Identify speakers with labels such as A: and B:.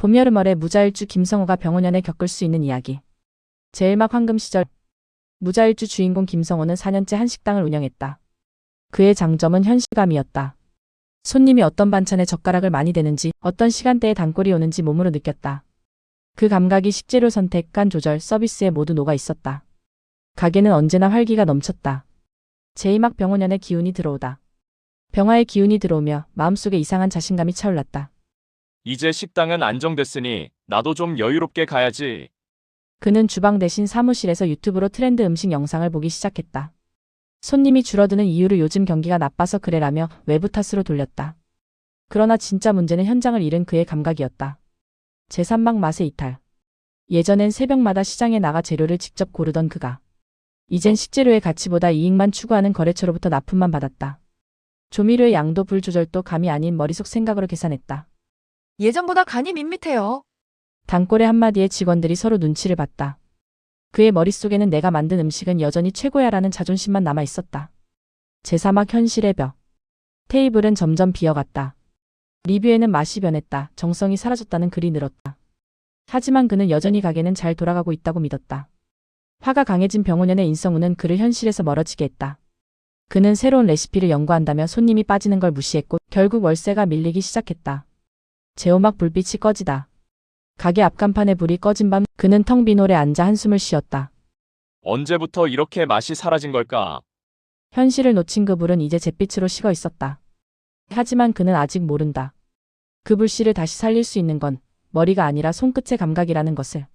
A: 봄, 여름, 월에 무자일주 김성호가 병원연에 겪을 수 있는 이야기. 제일막 황금 시절 무자일주 주인공 김성호는 4년째 한 식당을 운영했다. 그의 장점은 현실감이었다. 손님이 어떤 반찬에 젓가락을 많이 대는지, 어떤 시간대에 단골이 오는지 몸으로 느꼈다. 그 감각이 식재료 선택, 간 조절, 서비스에 모두 녹아 있었다. 가게는 언제나 활기가 넘쳤다. 제이막 병원연의 기운이 들어오다. 병화의 기운이 들어오며 마음속에 이상한 자신감이 차올랐다.
B: 이제 식당은 안정됐으니 나도 좀 여유롭게 가야지.
A: 그는 주방 대신 사무실에서 유튜브로 트렌드 음식 영상을 보기 시작했다. 손님이 줄어드는 이유를 요즘 경기가 나빠서 그래라며 외부 탓으로 돌렸다. 그러나 진짜 문제는 현장을 잃은 그의 감각이었다. 제3막 맛의 이탈. 예전엔 새벽마다 시장에 나가 재료를 직접 고르던 그가. 이젠 식재료의 가치보다 이익만 추구하는 거래처로부터 납품만 받았다. 조미료의 양도 불 조절도 감이 아닌 머릿속 생각으로 계산했다.
C: 예전보다 간이 밋밋해요.
A: 단골의 한마디에 직원들이 서로 눈치를 봤다. 그의 머릿속에는 내가 만든 음식은 여전히 최고야라는 자존심만 남아 있었다. 제3막 현실의 벽. 테이블은 점점 비어갔다. 리뷰에는 맛이 변했다. 정성이 사라졌다는 글이 늘었다. 하지만 그는 여전히 가게는 잘 돌아가고 있다고 믿었다. 화가 강해진 병원연의 인성우는 그를 현실에서 멀어지게 했다. 그는 새로운 레시피를 연구한다며 손님이 빠지는 걸 무시했고 결국 월세가 밀리기 시작했다. 제오막 불빛이 꺼지다. 가게 앞간판에 불이 꺼진 밤 그는 텅 빈 홀에 앉아 한숨을 쉬었다.
B: 언제부터 이렇게 맛이 사라진 걸까?
A: 현실을 놓친 그 불은 이제 잿빛으로 식어 있었다. 하지만 그는 아직 모른다. 그 불씨를 다시 살릴 수 있는 건 머리가 아니라 손끝의 감각이라는 것을.